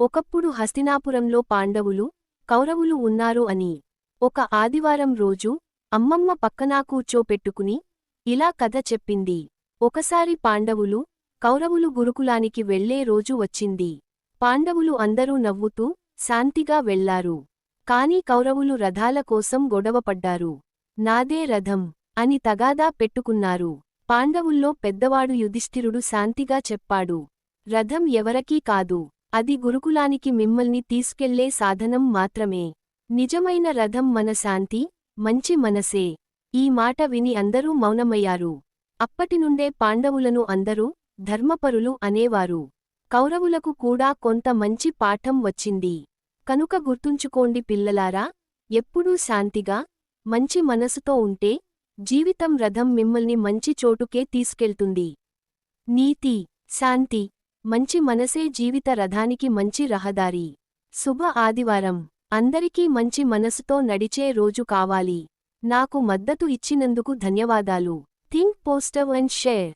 ఒకప్పుడు హస్తినాపురంలో పాండవులు కౌరవులు ఉన్నారు అని. ఒక ఆదివారం రోజు అమ్మమ్మ పక్కనా కూర్చోపెట్టుకుని ఇలా కథ చెప్పింది. ఒకసారి పాండవులు కౌరవులు గురుకులానికి వెళ్ళే రోజు వచ్చింది. పాండవులు అందరూ నవ్వుతూ శాంతిగా వెళ్ళారు కాని కౌరవులు రథాల కోసం గొడవపడ్డారు నాదే రథం అని తగాదా పెట్టుకున్నారు. పాండవుల్లో పెద్దవాడు యుధిష్ఠిరుడు శాంతిగా చెప్పాడు. రథం ఎవరకీ కాదు. అది గురుకులానికి మిమ్మల్ని తీసుకెళ్ళే సాధనం మాత్రమే. నిజమైన రథం మన శాంతి మంచి మనసే. ఈ మాట విని అందరూ మౌనమయ్యారు. అప్పటినుండే పాండవులను అందరూ ధర్మపరులు అనేవారు. కౌరవులకు కూడా కొంత మంచి పాఠం వచ్చింది. కనుక గుర్తుంచుకోండి పిల్లలారా ఎప్పుడూ శాంతిగా మంచి మనసుతో ఉంటే జీవితం రథం మిమ్మల్ని మంచి చోటుకే తీసుకెళ్తుంది. నీతి శాంతి మంచి మనసే జీవిత రథానికి మంచి రహదారి. శుభ ఆదివారం. అందరికీ మంచి మనసుతో నడిచే రోజు కావాలి. నాకు మద్దతు ఇచ్చినందుకు ధన్యవాదాలు. Think positive and share.